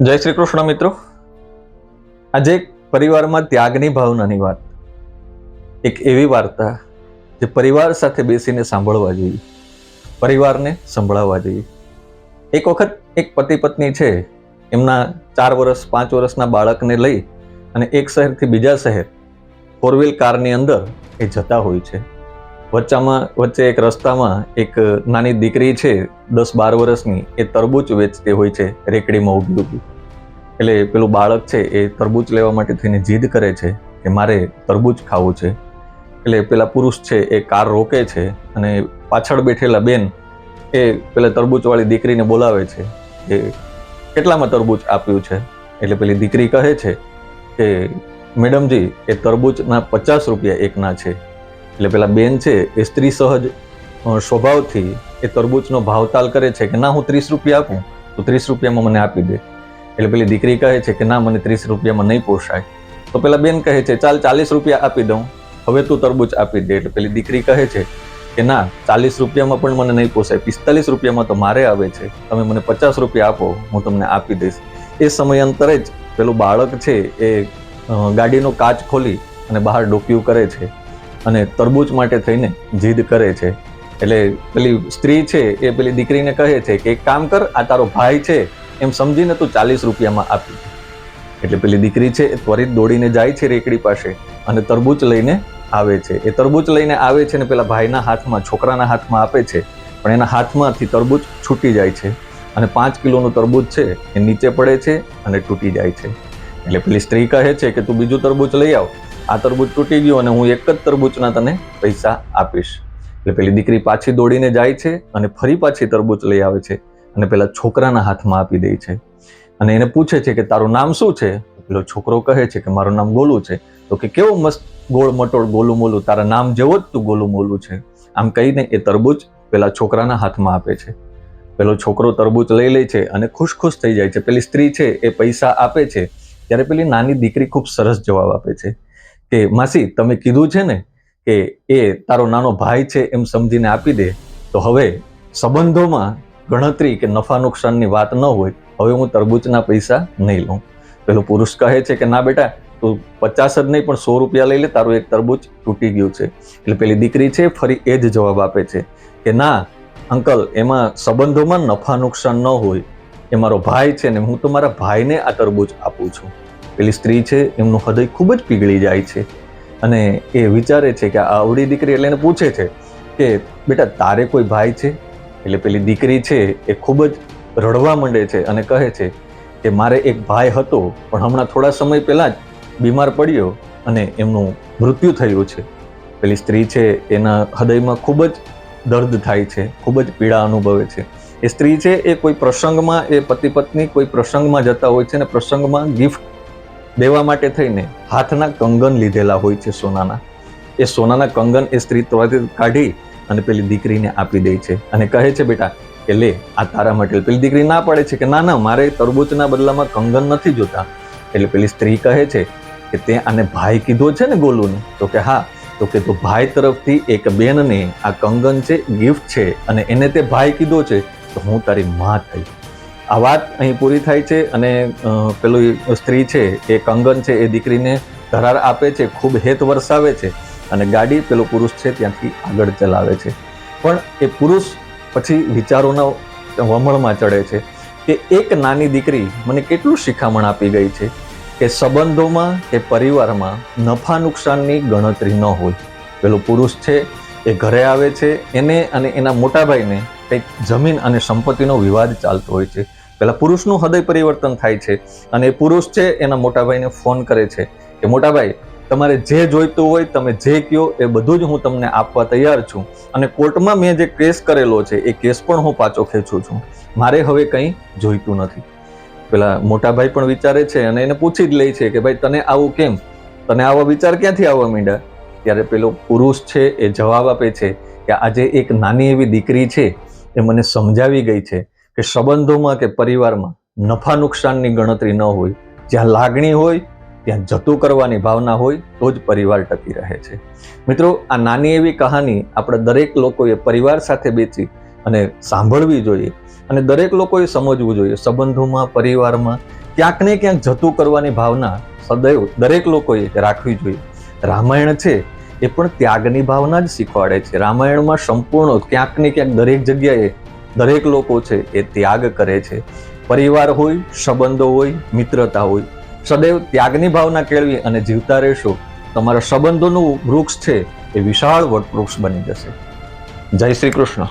જય શ્રી કૃષ્ણ મિત્રો. આજે પરિવારમાં ત્યાગની ભાવનાની વાત. એક એવી વાર્તા જે પરિવાર સાથે બેસીને સાંભળવા જોઈએ. પરિવારને સંભળાવવા જોઈએ. એક વખત એક પતિ પત્ની છે, એમના ચાર વર્ષ પાંચ વર્ષના બાળકને લઈ અને એક શહેરથી બીજા શહેર ફોર વ્હીલ કારની અંદર એ જતા હોય છે. વચ્ચામાં, વચ્ચે એક રસ્તામાં એક નાની દીકરી છે, દસ બાર વર્ષની, એ તરબૂચ વેચતી હોય છે, રેકડીમાં ઊભી ઊભી. એટલે પેલું બાળક છે, એ તરબૂચ લેવા માટે થઈને જીદ કરે છે કે મારે તરબૂચ ખાવું છે. એટલે પેલા પુરુષ છે, એ કાર રોકે છે અને પાછળ બેઠેલા બેન, એ પેલા તરબૂચવાળી દીકરીને બોલાવે છે કે કેટલામાં તરબૂચ આપ્યું છે? એટલે પેલી દીકરી કહે છે કે, મેડમજી, એ તરબૂચના પચાસ રૂપિયા એકના છે. એટલે પેલા બેન છે, એ સ્ત્રી સહજ સ્વભાવથી એ તરબૂચનો ભાવતાલ કરે છે કે ના, હું ત્રીસ રૂપિયા આપું, તો ત્રીસ રૂપિયામાં મને આપી દે. એટલે પેલી દીકરી કહે છે કે ના, મને ત્રીસ રૂપિયામાં નહીં પોસાય. તો પેલા બેન કહે છે, ચાલ ચાલીસ રૂપિયા આપી દઉં, હવે તું તરબૂચ આપી દે. એટલે પેલી દીકરી કહે છે કે ના, ચાલીસ રૂપિયામાં પણ મને નહીં પોસાય, પિસ્તાલીસ રૂપિયામાં તો મારે આવે છે, તમે મને પચાસ રૂપિયા આપો, હું તમને આપી દઈશ. એ સમયાંતરે જ પેલું બાળક છે એ ગાડીનો કાચ ખોલી અને બહાર ડોક્યું કરે છે. અને તરબૂચ માટે થઈને જીદ કરે છે. એટલે પેલી સ્ત્રી છે, એ પેલી દીકરીને કહે છે કે, એક કામ કર, આ તારો ભાઈ છે, એમ સમજીને તું ચાલીસ રૂપિયામાં આપી. એટલે પેલી દીકરી છે, એ ત્વરિત દોડીને જાય છે રેકડી પાસે અને તરબૂચ લઈને આવે છે. એ તરબૂચ લઈને આવે છે ને પેલા ભાઈના હાથમાં, છોકરાના હાથમાં આપે છે, પણ એના હાથમાંથી તરબૂચ છૂટી જાય છે અને પાંચ કિલોનું તરબૂચ છે, એ નીચે પડે છે અને તૂટી જાય છે. એટલે પેલી સ્ત્રી કહે છે કે, તું બીજું તરબૂચ લઈ આવ. આ તરબૂચ તૂટી ગયું અને હું એક જ તરબૂચના તને પૈસા આપીશ. એટલે પેલી દીકરી પાછી દોડીને જાય છે અને ફરી પાછી તરબૂચ લઈ આવે છે અને પેલા છોકરાના હાથમાં આપી દે છે. અને એને પૂછે છે કે તારું નામ શું છે? પેલો છોકરો કહે છે કે મારું નામ ગોલું છે. તો કે કેવો મસ્ત ગોળ મટોળ ગોલું મોલું, તારા નામ જેવો જ તું ગોલું મોલું છે. આમ કહીને એ તરબૂચ પેલા છોકરાના હાથમાં આપે છે. પેલો છોકરો તરબૂચ લઈ લે છે અને ખુશ ખુશ થઈ જાય છે. પેલી સ્ત્રી છે એ પૈસા આપે છે. ત્યારે પેલી નાની દીકરી ખૂબ સરસ જવાબ આપે છે. કે, માસી, તમે કીધું છે ને કે એ તારો નાનો ભાઈ છે એમ સમજીને આપી દે, તો હવે સંબંધોમાં ગણતરી કે નફા નુકસાનની વાત ન હોય, હવે હું તરબૂચના પૈસા નહીં લઉં. પેલો પુરુષ કહે છે કે, ના બેટા, તું પચાસ જ નહીં, પણ સો રૂપિયા લઈ લે, તારું એક તરબૂચ તૂટી ગયું છે. એટલે પેલી દીકરી છે, ફરી એ જ જવાબ આપે છે કે, ના, અંકલ, એમાં સંબંધોમાં નફા નુકસાન ન હોય. એ મારો ભાઈ છે ને હું તો મારા ભાઈને આ તરબૂચ આપું છું. પેલી સ્ત્રી છે, એમનું હૃદય ખૂબ જ પીગળી જાય છે. અને એ વિચારે છે કે આ અવળી દીકરી એટલે એને પૂછે છે કે, બેટા, તારે કોઈ ભાઈ છે? એટલે પેલી દીકરી છે એ ખૂબ જ રડવા માંડે છે અને કહે છે કે, મારે એક ભાઈ હતો, પણ હમણાં થોડા સમય પહેલાં જ બીમાર પડ્યો અને એમનું મૃત્યુ થયું છે. પેલી સ્ત્રી છે, એના હૃદયમાં ખૂબ જ દર્દ થાય છે, ખૂબ જ પીડા અનુભવે છે. એ સ્ત્રી છે એ કોઈ પ્રસંગમાં, એ પતિ પત્ની કોઈ પ્રસંગમાં જતા હોય છે અને પ્રસંગમાં ગિફ્ટ દેવા માટે થઈને હાથના કંગન લીધેલા હોય છે સોનાના. એ સોનાના કંગન એ સ્ત્રી ત્વરિત કાઢી અને પેલી દીકરીને આપી દે છે. અને કહે છે, બેટા, કે લે, આ તારા માટે. પેલી દીકરી ના પાડે છે કે, ના ના, મારે તરબૂચના બદલામાં કંગન નથી જોતા. એટલે પેલી સ્ત્રી કહે છે કે, તે આને ભાઈ કીધો છે ને ગોલુને. તો કે, હા. તો કે, તો ભાઈ તરફથી એક બેનને આ કંગન છે ગિફ્ટ છે, અને એને તે ભાઈ કીધો છે. તો હું તારી માં થઈ. આ વાત અહીં પૂરી થાય છે અને પેલું સ્ત્રી છે, એ કંગન છે, એ દીકરીને ધરાર આપે છે, ખૂબ હેત વરસાવે છે અને ગાડી પેલો પુરુષ છે ત્યાંથી આગળ ચલાવે છે. પણ એ પુરુષ પછી વિચારોના વમળમાં ચડે છે કે એક નાની દીકરી મને કેટલું શિખામણ આપી ગઈ છે કે સંબંધોમાં કે પરિવારમાં નફા નુકસાનની ગણતરી ન હોય. પેલો પુરુષ છે, એ ઘરે આવે છે, એને અને એના મોટાભાઈને કંઈક જમીન અને સંપત્તિનો વિવાદ ચાલતો હોય છે. પેલા પુરુષનું હૃદય પરિવર્તન થાય છે અને એ પુરુષ છે એના મોટાભાઈને ફોન કરે છે કે, મોટાભાઈ, તમારે જે જોઈતું હોય તમે જે કહો એ બધું જ હું તમને આપવા તૈયાર છું. અને કોર્ટમાં મેં જે કેસ કરેલો છે એ કેસ પણ હું પાછો ખેંચું છું. મારે હવે કંઈ જોઈતું નથી. પેલા મોટાભાઈ પણ વિચારે છે અને એને પૂછી જ લે છે કે, ભાઈ, તને આવું કેમ? તને આવા વિચાર ક્યાંથી આવવા માંડ્યા? ત્યારે પેલો પુરુષ છે એ જવાબ આપે છે કે, આજે એક નાની એવી દીકરી છે, એ મને સમજાવી ગઈ છે. કે સંબંધોમાં કે પરિવારમાં નફા નુકસાનની ગણતરી ન હોય, જ્યાં લાગણી હોય, ત્યાં જતું કરવાની ભાવના હોય, તો જ પરિવાર ટકી રહે છે. મિત્રો, આ નાની એવી કહાની આપણે દરેક લોકોએ પરિવાર સાથે બેસી અને સાંભળવી જોઈએ અને દરેક લોકોએ સમજવું જોઈએ. સંબંધોમાં, પરિવારમાં ક્યાંક ને ક્યાંક જતું કરવાની ભાવના સદૈવ દરેક લોકોએ રાખવી જોઈએ. રામાયણ છે, એ પણ ત્યાગની ભાવના જ શીખવાડે છે. રામાયણમાં સંપૂર્ણ ક્યાંક ને ક્યાંક દરેક જગ્યાએ દરેક લોકો છે એ ત્યાગ કરે છે. પરિવાર હોય, સંબંધો હોય, મિત્રતા હોય, સદૈવ ત્યાગની ભાવના કેળવી અને જીવતા રહેશો, તમારા સંબંધોનું વૃક્ષ છે એ વિશાળ વટવૃક્ષ બની જશે. જય શ્રી કૃષ્ણ.